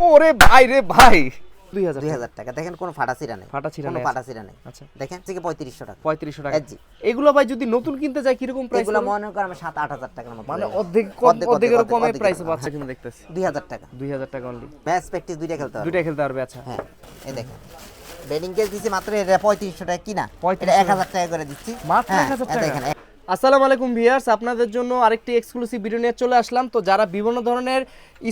ওরে ভাই রে ভাই। দুই হাজার টাকা। দেখেন কোনো ফাটা ছিঁড়া নেই। ফাটা ছিঁড়া নেই, ফাটা ছিঁড়া নেই। আচ্ছা। দেখেন থেকে পঁয়ত্রিশশো টাকা। পঁয়ত্রিশশো টাকা। জি। এগুলো ভাই যদি নতুন কিনতে যাই কীরকম প্রাইস এগুলো মনে করেন আমি সাত আট হাজার টাকার মতো মানে অর্ধেক কম অর্ধেক, অর্ধেকেরও অর্ধেক, কমে অর্ধেক, পাচ্ছে কিন্তু দেখতেছি। দুই হাজার টাকা। দুই হাজার টাকা অনলি ম্যাচ প্র্যাকটিস দুইটা খেলতে হবে দুইটা খেলতে পারবে আচ্ছা। হ্যাঁ এই দেখেন। বেডিং কেস দিচ্ছি মাত্র এটা পঁয়ত্রিশশো টাকা কিনা। এটা এক হাজার টাকা করে দিচ্ছি। মাত্র হ্যাঁ, 1000 টাকা? আসসালামু আলাইকুম ভিউয়ার্স, আপনাদের জন্য আরেকটি এক্সক্লুসিভ ভিডিও নিয়ে চলে আসলাম। তো যারা বিভিন্ন ধরনের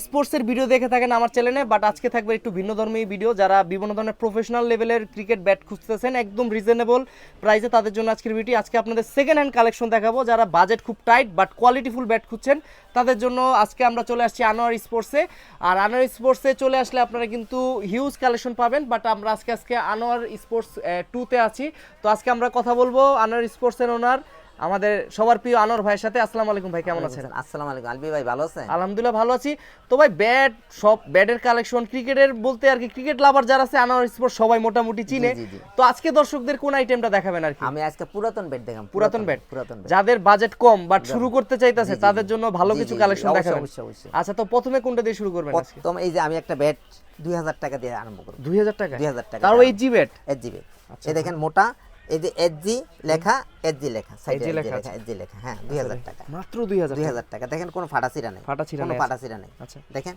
স্পোর্টসের ভিডিও দেখে থাকেন আমার চ্যানেলে বাট আজকে থাকবে একটু ভিন্ন ধর্মী ভিডিও যারা বিভিন্ন ধরনের প্রফেশনাল লেভেলের ক্রিকেট ব্যাট খুঁজতেছেন, একদম রিজনেবল প্রাইসে তাদের জন্য আজকের ভিডিও আজকে আপনাদের সেকেন্ড হ্যান্ড কালেকশন দেখাবো, যারা বাজেট খুব টাইট বাট কোয়ালিটিফুল ব্যাট খুঁজছেন, তাদের জন্য আজকে আমরা চলে আসছি আনোয়ার স্পোর্টসে। আর আনোয়ার স্পোর্টসে চলে আসলে আপনারা কিন্তু হিউজ কালেকশন পাবেন বাট আমরা আজকে আজকে আনোয়ার স্পোর্টস টুতে আছি। তো আজকে আমরা কথা বলব আনোয়ার স্পোর্টসের ওনার আমাদের সবার প্রিয় আনোয়ার ভাইয়ের সাথে। আসসালামু আলাইকুম ভাই কেমন আছেন? আসসালামু। আলাইকুম। আলবি ভাই ভালো আছেন? আলহামদুলিল্লাহ ভালো আছি। তো ভাই ব্যাট সব ব্যাটের কালেকশন ক্রিকেটের বলতে আর কি ক্রিকেট লাভার যারা আছে আনোয়ার স্পোর্টস সবাই মোটামুটি চিনে। তো আজকে দর্শকদের কোন আইটেমটা দেখাবেন আর কি? আমি আজকে পুরাতন বেড দেখাম পুরাতন ব্যাট পুরাতন ব্যাট যাদের বাজেট কম বাট শুরু করতে চাইতেছে তাদের জন্য ভালো কিছু কালেকশন দেখাবেন। আচ্ছা তো প্রথমে কোনটা দিয়ে শুরু করবেন আজকে? প্রথম এই যে আমি একটা ব্যাট দুই হাজার টাকা দিয়ে আরম্ভ করব। দুই হাজার টাকা? 2000 টাকা তাও। এই G bat H G bat এই দেখেন মোটা এই যে এইচ জি লেখা এইচ জি লেখা লেখা লেখা এইচ জি লেখা হ্যাঁ দুই হাজার টাকা। মাত্র টাকা। দেখেন কোনো ফাটা ছিঁড়া নেই। ফাটা ছিঁড়া কোনো নেই, ফাটা ছিঁড়া নেই। আচ্ছা। দেখেন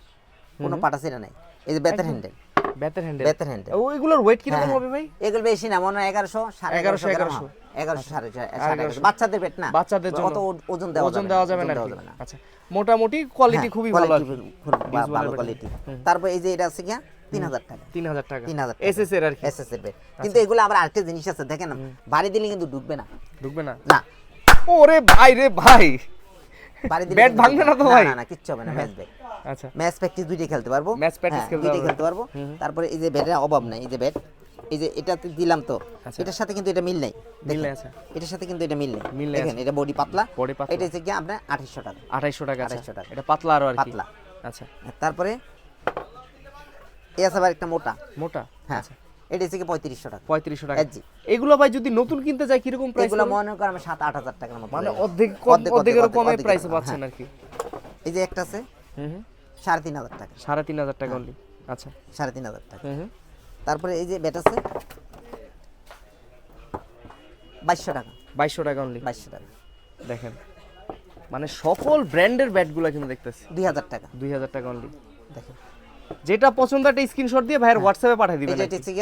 কোনো ফাটা ছিঁড়া নেই। এই যে বেতের হ্যান্ডেল ব্যাটের হ্যান্ডেল বেতের হ্যান্ডেল ওইগুলোর ওয়েট কীরকম হ্যাঁ, হবে ভাই? এগুলো বেশি না মনে হয় এগারোশো সাড়ে 1100, এগারোশো 1100 এগারোশো। সাড়ে সাড়ে এগারোশো। এগারোশো। বাচ্চাদের বেট না। বাচ্চাদের জন্য। ও- ওজন দেওয়া ওজন দেওয়া যাবে না কি। আচ্ছা। মোটামুটি কোয়ালিটি হ্যাঁ, খুবই ভালো। কি। ভালো কোয়ালিটি তারপর এই যে এটা আছে কি তিন হাজার টাকা। তিন হাজার টাকা। তিন হাজার এস এস এর আর এস এস এর বেট কিন্তু এগুলো আবার আরেকটা জিনিস আছে দেখেন না বাড়ি দিলে কিন্তু ঢুকবে না। ঢুকবে না? না। ওরে ভাই রে ভাই। বাড়ি দিলে ব্যাট ভাঙবে না তো ভাই? না না কিচ্ছু হবে না ম্যাচ ব্যাট আচ্ছা। ম্যাচ প্র্যাকটিস দুইটাই খেলতে পারব। হ্যাঁ, দুইটাই খেলতে পারব। তারপরে এই যে ব্যাটের অভাব নাই এই যে ব্যাট এই যে এটাতে দিলাম তো। আচ্ছা। এটার সাথে কিন্তু এটা মিল নেই। মিল নেই, আচ্ছা। এটার সাথে কিন্তু এটা মিল নেই। মিল নেই, দেখেন এটা বডি পাতলা। এটা হচ্ছে কি আপনার আঠাশশো টাকা। আঠাইশশো টাকা আচ্ছা। 2800 টাকা। এটা পাতলা আরও আর পাতলা। আচ্ছা। তারপরে এ আছে আবার একটা মোটা। মোটা? হ্যাঁ। এটা হচ্ছে কি পঁয়ত্রিশশো টাকা। পঁয়ত্রিশশো টাকা। জি। এগুলো ভাই যদি নতুন কিনতে যাই কীরকম প্রাইস এগুলো মনে করেন আমি সাত আট হাজার টাকার মতো মানে। অর্ধেক কম- অর্ধেক, অর্ধেক, অর্ধেকেরও অর্ধেক, কমে প্রাইসে হ্যাঁ। পাচ্ছেন আর কি। এই যে একটা আছে হুম সাড়ে তিন হাজার টাকা। সাড়ে তিন হাজার টাকা অনলি আচ্ছা। সাড়ে তিন হাজার টাকা। হুম তারপরে এই যে ব্যাট আছে বাইশশো টাকা। বাইশশো টাকা অনলি বাইশশো টাকা। দেখেন। মানে সকল ব্র্যান্ডের ব্যাটগুলো কিন্তু দেখতেছি। দুই হাজার টাকা। দুই হাজার টাকা অনলি দেখেন। যেটা পছন্দ একটা স্ক্রিনশট দিয়ে ভাইয়ের হোয়াটসঅ্যাপে পাঠিয়ে দিবেন এটা আর কি।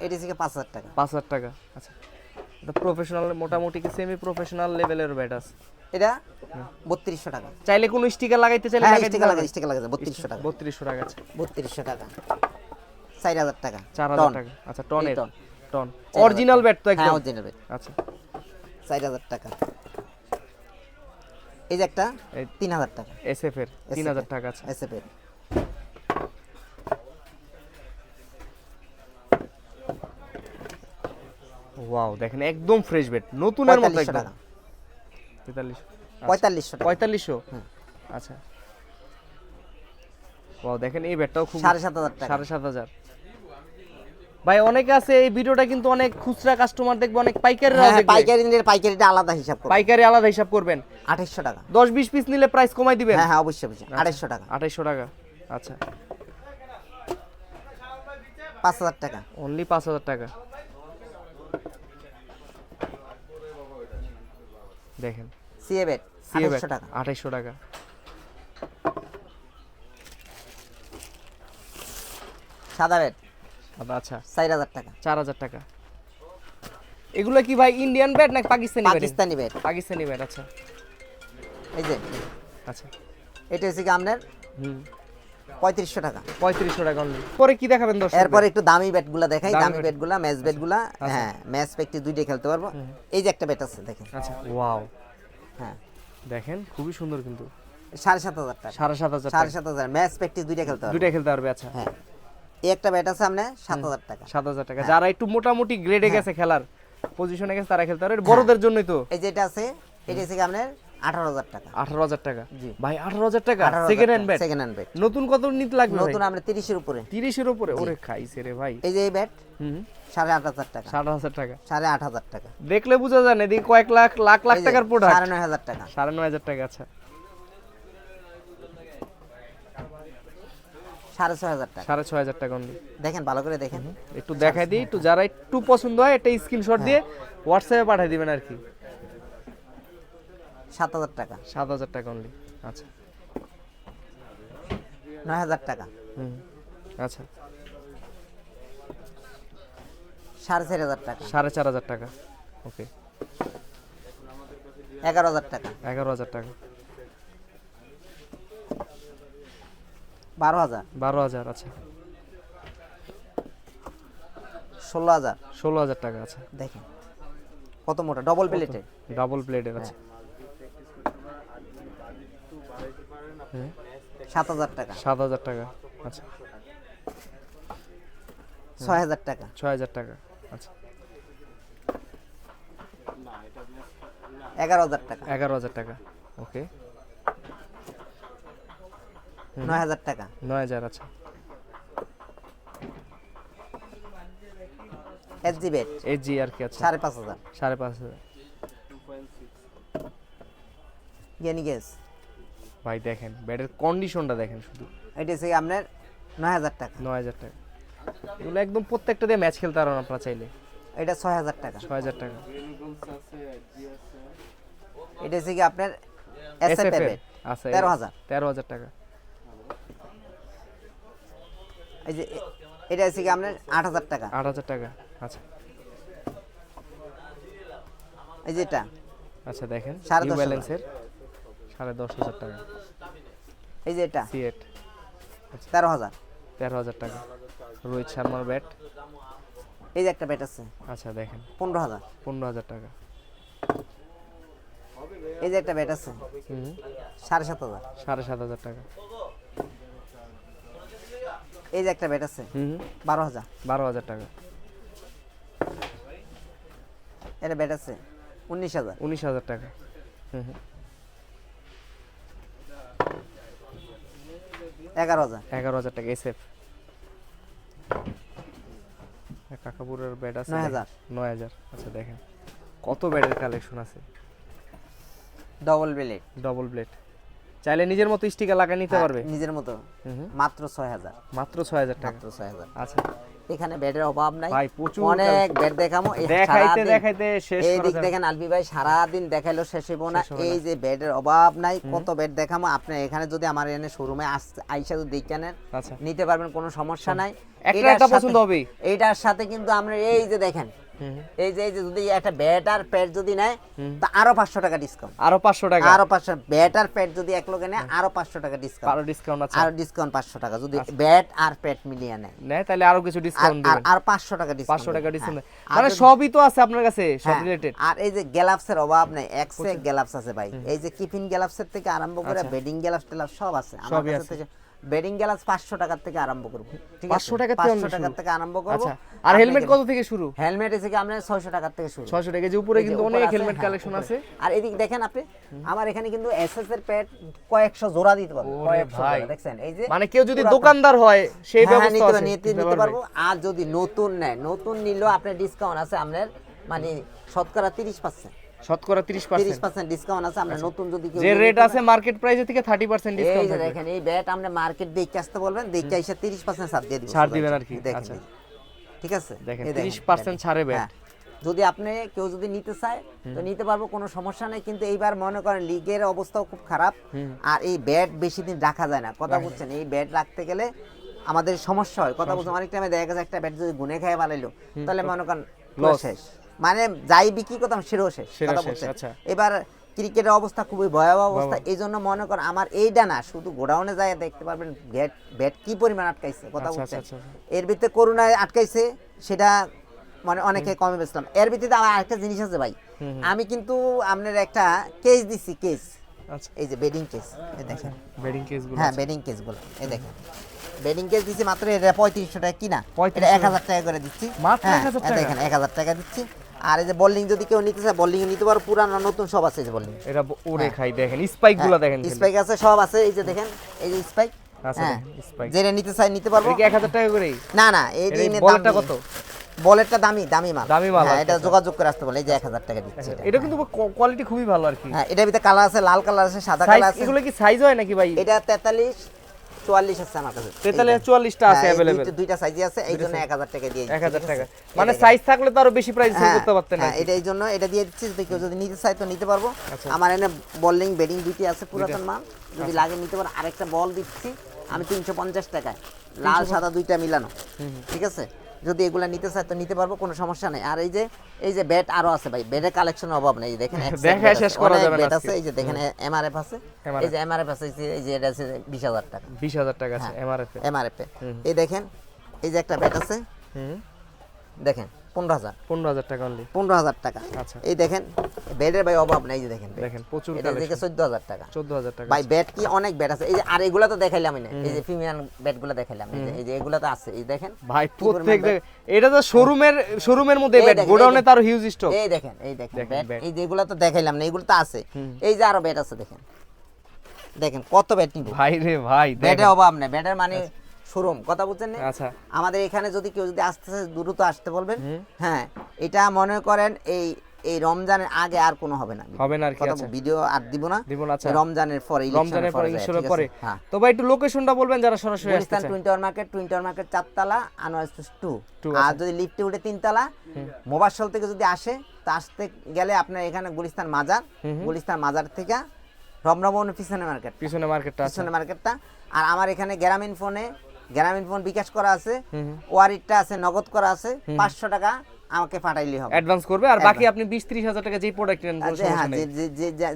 এটা পাঁচ হাজার টাকা। পাঁচ হাজার টাকা আচ্ছা। এটা প্রফেশনাল মোটামুটি কি সেমি প্রফেশনাল লেভেলের ব্যাট আছে? এটা বত্রিশশো টাকা। চাইলে কোনো স্টিকার লাগাইতে চাইলে হ্যাঁ লাগাইতে স্টিকার। লাগাই স্টিকার লাগাই বত্রিশশো টাকা। বত্রিশশো টাকা আছে বত্রিশশো টাকা। চার হাজার টাকা। চার হাজার টন। টাকা। আচ্ছা টনের। টন। টন। অরিজিনাল ব্যাট তো একদম। হ্যাঁ অরিজিনাল ব্যাট আচ্ছা। চার হাজার টাকা। এই যে একটা এই- তিন হাজার টাকা। এসএফ এর তিন হাজার টাকা আছে এসএফ এর। ওয়াও দেখেন একদম ফ্রেশ ব্যাট নতুনের মতো একদম। পঁয়তাল্লিশশো? পঁয়তাল্লিশশো আচ্ছা। ওয়াও দেখেন এই ব্যাটটাও খুব সাড়ে সাত হাজার টাকা। সাড়ে সাত হাজার। ভাই অনেকে আছে এই ভিডিওটা কিন্তু অনেক খুচরা কাস্টমার দেখবে অনেক পাইকারিরাও হ্যাঁ হ্যাঁ, দেখবে। পাইকারি নিলে পাইকারিটা আলাদা হিসাব করো পাইকারি আলাদা হিসাব করবেন। আঠাশশো টাকা। দশ বিশ পিস নিলে প্রাইস কমাই দিবেন? হ্যাঁ হ্যাঁ অবশ্যই অবশ্যই। আড়াইশো টাকা। আঠাইশশো টাকা। আচ্ছা। পাঁচ হাজার টাকা। অনলি পাঁচ হাজার টাকা। দেখেন। সিএ আঠাশশো টাকা। আঠাইশশো টাকা। সাদা বেট আদা, আচ্ছা। চার হাজার টাকা। চার হাজার টাকা। এগুলো কি ভাই ইন্ডিয়ান ব্যাট নাকি Pakistani bat Pakistani bat Pakistani bat আচ্ছা। এই যে। আচ্ছা। এটা হচ্ছে কি আপনার? হুম। পঁয়ত্রিশশো টাকা। পঁয়ত্রিশশো টাকা অনলি পরে কি দেখাবেন দশ এরপর একটু দামি ব্যাটগুলা দেখাই। দামি। ব্যাটগুলা ম্যাচ ব্যাটগুলা হ্যাঁ ম্যাচ দুইটাই খেলতে পারব? এই যে একটা ব্যাট আছে দেখেন। আচ্ছা ওয়াও হ্যাঁ। দেখেন খুবই সুন্দর কিন্তু। সাড়ে সাত হাজার টাকা। সাড়ে সাত হাজার সাড়ে সাত হাজার। ম্যাচ প্র্যাকটিস দুইটা খেলতে পারব? দুইটা খেলতে পারবে আচ্ছা। হ্যাঁ। এই একটা ব্যাট আছে আপনার সাত হাজার টাকা। সাত হাজার টাকা। যারা একটু মোটামুটি গ্রেডে গেছে খেলার পজিশনে গেছে তারা খেলতে পারে বড়দের জন্যই তো। এই যে এটা আছে এটা কি আপনার আঠারো হাজার টাকা। আঠারো হাজার টাকা? জি। ভাই আঠারো হাজার টাকা? Second hand bat second hand bat নতুন কত নিতে লাগবে ভাই? নতুন আমরা তিরিশের উপরে। তিরিশের উপরে? ওরে খাইছে রে ভাই। এই যে এই ব্যাট হুম সাড়ে আট হাজার টাকা। হাজার টাকা। সাড়ে আট হাজার টাকা। দেখলে বোঝা যায় না এদিকে কয়েক লাখ লাখ লাখ টাকার প্রোডাক্ট সাড়ে নয় হাজার টাকা। সাড়ে নয় হাজার টাকা আচ্ছা। সাড়ে ছয় হাজার টাকা। সাড়ে ছয় হাজার টাকা অনলি দেখেন ভালো করে দেখেন। একটু দেখাই দিই একটু যারা একটু পছন্দ হয় একটা স্ক্রিনশট দিয়ে হোয়াটসঅ্যাপে পাঠিয়ে দিবেন আর কি। সাত হাজার টাকা। সাত হাজার টাকা অনলি আচ্ছা। নয় হাজার টাকা। হুম। আচ্ছা। সাড়ে চার হাজার টাকা। সাড়ে চার হাজার টাকা। ওকে এগারো হাজার টাকা। এগারো হাজার টাকা। বারো হাজার। বারো হাজার আচ্ছা। ষোলো হাজার। ষোলো হাজার টাকা আচ্ছা। দেখেন কত মোটা ডবল প্লেটের ডবল প্লেটের আছে হুম সাত হাজার টাকা। সাত হাজার টাকা আচ্ছা। ছয় হাজার টাকা। ছয় হাজার টাকা আচ্ছা। এগারো হাজার টাকা। এগারো হাজার টাকা ওকে। নয় হাজার টাকা। নয় হাজার আচ্ছা। S G bat. H G আর কি আচ্ছা। সাড়ে পাঁচ হাজার। সাড়ে পাঁচ হাজার। জ্ঞানী গ্যাস। ভাই দেখেন ব্যাটের কন্ডিশনটা দেখেন শুধু। এটা কি আপনার নয় হাজার টাকা। নয় হাজার টাকা। এগুলো একদম প্রত্যেকটা দিয়ে ম্যাচ খেলতে পারেন আপনারা চাইলে। এটা ছয় হাজার টাকা। ছয় হাজার টাকা। এটা হচ্ছে কি আপনার আছে তেরো হাজার। তেরো হাজার টাকা। এই যে এটা হচ্ছে কি আপনার আট হাজার টাকা। আট হাজার টাকা আচ্ছা। এই যে এটা। আচ্ছা দেখেন। ব্যালেন্সের সাড়ে দশ হাজার টাকা। এই যে এটা? সিএট। তেরো হাজার। তেরো হাজার টাকা। রোহিত শর্মার ব্যাট। এই যে একটা ব্যাট আছে। আচ্ছা দেখেন। পনেরো হাজার। পনেরো হাজার টাকা। এই যে একটা ব্যাট আছে। হুম। সাড়ে সাত হাজার। সাড়ে সাত হাজার টাকা। এই যে একটা ব্যাট আছে। হুম। বারো হাজার। বারো হাজার টাকা। এটা ব্যাট আছে। উনিশ হাজার। উনিশ হাজার টাকা। হুম হুম। এগারো হাজার। এগারো হাজার টাকা এসএফ। কাকাপুরের বেড আছে নয় হাজার। নয় হাজার আচ্ছা দেখেন। কত ব্যাডের কালেকশন আছে? ডবল ব্লেড ডবল ব্লেড চাইলে নিজের মতো স্টিকার লাগিয়ে নিতে পারবে? নিজের মতো। মাত্র ছয় হাজার মাত্র ছয় হাজার টাকা। মাত্র ছয় হাজার আচ্ছা। এখানে বেডের অভাব নাই। ভাই, প্রচুর অনেক বেড দেখামো। দেখাইতে দেখাইতে শেষ এই দিক দেখেন আলবি ভাই সারাদিন দেখাইলো শেষ হইব না। এই যে বেডের অভাব নাই কত বেড দেখামো। আপনি এখানে যদি আমার এনে শোরুমে আইসা যদি দেখে নেন আচ্ছা। নিতে পারবেন কোনো সমস্যা নাই। একটা পছন্দ হবেই। এইটার সাথে কিন্তু আমরা এই যে দেখেন। এই যে এই যে যদি একটা ব্যাট আর প্যাড যদি নেয় তা আরও পাঁচশো টাকা ডিসকাউন্ট আরও পাঁচশো টাকা? আরও পাঁচশো ব্যাট আর প্যাড যদি এক লোকে নেয় আরও পাঁচশো টাকা ডিসকাউন্ট আরও ডিসকাউন্ট আছে? আরও ডিসকাউন্ট পাঁচশো টাকা যদি ব্যাট আর প্যাড মিলিয়ে নেয়। নেয় তাহলে আরও কিছু ডিসকাউন্ট দিবেন। আর পাঁচশো টাকা ডিসকাউন্ট পাঁচশো টাকা ডিসকাউন্ট মানে সবই তো আছে আপনার কাছে সব হ্যাঁ, রিলেটেড আর এই যে গ্যালাপসের অভাব নেই এক্সে গ্যালাপস আছে ভাই। এই যে কিফিন গ্যালাপসের থেকে আরম্ভ করে বেডিং গ্যালাপস টেলাপস সব আছে। আমার আচ্ছা। কাছে থেকে বেডিং গ্যালাপস পাঁচশো টাকার থেকে আরম্ভ করব। ঠিক আছে? 500 টাকা থেকে পাঁচশো টাকার থেকে আরম্ভ করব। আচ্ছা। আর হেলমেট কত থেকে শুরু? হেলমেট এসে কি আপনার ছয়শো টাকার থেকে শুরু। ছয়শো টাকা যে উপরে কিন্তু অনেক হেলমেট হ্যাঁ, কালেকশন আছে। আর এদিক দেখেন আপনি আমার এখানে কিন্তু এসএস এর প্যাড কয়েকশো জোড়া দিতে পারব কয়েকশো। দেখছেন? এই যে মানে কেউ যদি দোকানদার হয় সেই হ্যাঁ, হ্যাঁ, ব্যবস্থা আছে নিতে নিতে পারব। আর যদি নতুন নেয় নতুন নিলেও আপনার ডিসকাউন্ট আছে আপনার মানে শতকরা তিরিশ পার্সেন্ট শতকরা তিরিশ তিরিশ পার্সেন্ট পার্সেন্ট ডিসকাউন্ট আছে আমরা নতুন যদি যে রেট আছে মার্কেট প্রাইসের থেকে থার্টি পার্সেন্ট এই ডিসকাউন্ট যে দেখেন এই ব্যাট আমরা মার্কেট দেখে আসতে বলবেন দেখে এসে তিরিশ পার্সেন্ট ছাড় দিয়ে দিব ছাড় দিবেন আর কি, দেখেন আচ্ছা। এই। ঠিক আছে? দেখেন 30% ছাড়ে ব্যাট। হ্যাঁ। যদি আপনি কেউ যদি নিতে চায় তো নিতে পারব কোনো সমস্যা নেই কিন্তু এইবার মনে করেন লিগের অবস্থাও খুব খারাপ আর এই ব্যাট বেশি দিন রাখা যায় না। কথা বলছেন এই ব্যাট রাখতে গেলে আমাদের সমস্যা হয়। কথা বলছেন অনেক টাইমে দেখা গেছে একটা ব্যাট যদি গুনে খেয়ে বানাইলো তাহলে মনে করেন শেষ। মানে যাই বিক্রি করতাম সেটাও শেষ। কথা শেষ, বলছেন আচ্ছা। এবার ক্রিকেটের অবস্থা খুবই ভয়াবহ অবস্থা। এই জন্য মনে করেন আমার এইটা না শুধু গোডাউনে যায় দেখতে পারবেন ব্যাট ব্যাট কি পরিমাণ আটকাইছে কথা আচ্ছা, বলছেন আচ্ছা, আচ্ছা। এর ভিতরে করোনায় আটকাইছে সেটা মানে অনেকে কমে বেচলাম। এর ভিত্তিতে আমার আরেকটা জিনিস আছে ভাই। আমি কিন্তু আপনার একটা কেস দিছি কেস এই যে বেডিং কেস এই দেখেন। বেডিং কেসগুলো হ্যাঁ বেডিং কেসগুলো এই দেখেন। বেডিং কেস দিচ্ছি মাত্র এটা পঁয়ত্রিশশো টাকা কিনা? এটা এক হাজার টাকা করে দিচ্ছি। মাত্র হ্যাঁ, 1000 টাকা? দেখেন এক হাজার টাকা দিচ্ছি। আর এই যে বোলিং যদি কেউ নিতে চায় বোলিং নিতে পারো। পুরানো নতুন সব আছে এই যে বোলিং এটা ওরে খাই দেখেন স্পাইকগুলো দেখেন স্পাইক আছে সব আছে এই যে দেখেন এই যে স্পাইক আচ্ছা, হ্যাঁ যেটা নিতে চাই নিতে পারব। এটা কি এক হাজার টাকা করেই? না না এই দিনে বলেরটা কত? বলেরটা দামি দামি মাল। দামি মাল, হ্যাঁ, আচ্ছা, এটা আচ্ছা। যোগাযোগ করে আসতে বলে এই যে এক হাজার টাকা দিচ্ছে এটা। এটা কিন্তু কোয়ালিটি খুবই ভালো আর কি। হ্যাঁ এটার ভিতরে কালার আছে লাল কালার আছে সাদা কালার আছে। এগুলো কি সাইজ হয় নাকি ভাই? এটা তেতাল্লিশ চুয়াল্লিশ আছে আমার কাছে। তেতাল্লিশ এই চুয়াল্লিশটা আছে অ্যাভেলেবেল দুইটা- সাইজই আছে এই জন্য এক হাজার টাকা দিয়ে দিচ্ছি, এক হাজার ঠিক টাকা। মানে সাইজ থাকলে তো আরও বেশি প্রাইস হ্যাঁ, করতে পারতেন না হ্যাঁ, এটা এই জন্য এটা দিয়ে দিচ্ছি যদি কেউ যদি নিতে চায় তো নিতে পারব। আচ্ছা। আমার এনে বলিং বেডিং দুইটি আছে পুরাতন মাল। যদি লাগে নিতে পারো। আরেকটা বল দিচ্ছি আমি তিনশো পঞ্চাশ টাকায়। লাল সাদা দুইটা মিলানো। ঠিক আছে? যদি এগুলা নিতে চায় তো নিতে পারব কোনো সমস্যা নেই। আর এই যে এই যে ব্যাট আরও আছে ভাই ব্যাটের কালেকশন অভাব নেই। দেখেন bat শেষ করা যাবে না bat আছে এই যে দেখেন এমআরএফ আছে। এই যে এমআরএফ আছে এই যে- এটা আছে বিশ হাজার টাকা। বিশ হাজার টাকা আছে এমআরএফ এমআরএফ এই দেখেন এই যে একটা ব্যাট আছে হুম। দেখেন পনেরো হাজার। পনেরো হাজার টাকা অনলি পনেরো হাজার টাকা। আচ্ছা। এই দেখেন বেডের ভাই অভাব নেই এই যে দেখেন দেখেন প্রচুর এটা টাকা। চোদ্দ হাজার টাকা ভাই ব্যাট কি অনেক ব্যাট আছে। এই যে আর এগুলা তো দেখাইলাম না। এই যে গুলো দেখাইলাম। এই যে- এগুলা তো আছে। এই দেখেন ভাই প্রত্যেক এটা তো শোরুমের শোরুমের মধ্যে এই গোডাউনে তার হিউজ স্টক এই দেখেন এই দেখেন। এই যেগুলো তো দেখাইলাম না এগুলো তো আছে। এই যে আরও ব্যাট আছে দেখেন। দেখেন কত ব্যাট নিব? ভাই রে ভাই দেখেন। অভাব নেই। ব্যাটের মানে শোরুম কথা বলছেন না? আচ্ছা। আমাদের এখানে যদি কেউ যদি আসতে দ্রুত আসতে বলবেন। হ্যাঁ এটা মনে করেন এই এই রমজানের আগে আর কোনো হবে না। হবে না আর কি আচ্ছা। ভিডিও আর দিব না। দিব না, আচ্ছা। রমজানের পরে রমজানের পরে ইনশাআল্লাহ পরে। হ্যাঁ। তো ভাই একটু লোকেশনটা বলবেন যারা সরাসরি আসতে চায়। Twin tower market twin tower market চারতলা আনোয়ার টু Two আর যদি লিফটে উঠে তিনতলা মোবাসল থেকে যদি আসে তো আসতে গেলে আপনার এখানে গুলিস্তান মাজার। গুলিস্তান মাজার থেকে রমরমন পিছনে মার্কেট পিছনে মার্কেটটা পিছনে মার্কেটটা আর আমার এখানে গ্রামীণ ফোনে গ্রামীণ ফোন বিকাশ করা আছে। ওয়ারিটটা আছে নগদ করা আছে। পাঁচশো টাকা। আমাকে পাঠাইলে হবে। অ্যাডভান্স করবে আর বাকি আপনি বিশ ত্রিশ হাজার টাকা যেই প্রোডাক্ট নেন কোনো আচ্ছা, সমস্যা হ্যাঁ নেই। যে- যে- যে-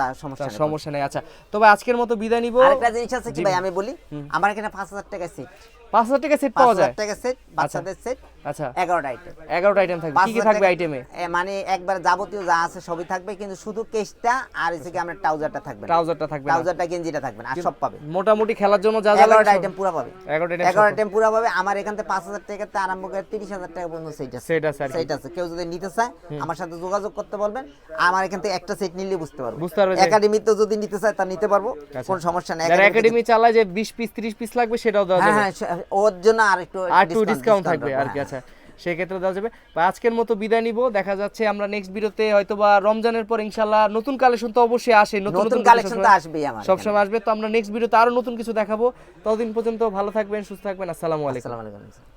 তার সমস্যা নেই। সমস্যা নেই আচ্ছা। তবে আজকের মতো বিদায় নিব। আরেকটা জিনিস আছে কি ভাই আমি বলি? আমার এখানে পাঁচ হাজার টাকা সেট পাঁচ হাজার টাকা সেট পাওয়া যায়? টাকা সেট বাচ্চাদের সেট আচ্ছা। এগারোটা আইটেম এগারোটা আইটেম থাকবে। কি কি থাকবে আইটেমে মানে একবার যাবতীয় যা আছে সবই থাকবে কিন্তু শুধু কেসটা আর এসে কি আমরা ট্রাউজারটা থাকবে না। ট্রাউজারটা থাকবে না। ট্রাউজারটা গেঞ্জিটা থাকবে না আর সব পাবে। মোটামুটি খেলার জন্য যা যা লাগে আইটেম পুরো পাবে। এগারোটা item এগারো আইটেম পুরো পাবে। আমার এখান থেকে পাঁচ হাজার টাকা থেকে আরম্ভ করে তিরিশ হাজার টাকা পর্যন্ত সেট আছে। সেট আছে। আর সেট আছে। কেউ যদি নিতে চায় আমার সাথে যোগাযোগ করতে বলবেন আমার এখান থেকে একটা সেট নিলে বুঝতে পারব। বুঝতে পারবে যে- একাডেমিতে যদি নিতে চায় তা নিতে পারব কোনো সমস্যা নেই। একাডেমি চালায় যে বিশ পিস ত্রিশ পিস লাগবে সেটাও দেওয়া হ্যাঁ যাবে। হ্যাঁ ওর জন্য আর একটু আর একটু ডিসকাউন্ট থাকবে আর কি হ্যাঁ। আচ্ছা। সেই ক্ষেত্রে দেওয়া যাবে। আজকের মতো বিদায় নিব। দেখা যাচ্ছে আমরা নেক্সট ভিডিওতে হয়তো বা রমজানের পর ইনশাল্লাহ নতুন কালেকশন তো অবশ্যই আসে নতুন নতুন কালেকশন তো আসবেই আমার সবসময় আসবে। তো আমরা নেক্সট ভিডিওতে আরও নতুন কিছু দেখাবো। ততদিন পর্যন্ত ভালো থাকবেন সুস্থ থাকবেন। আসসালামু আসসালামু আলাইকুম।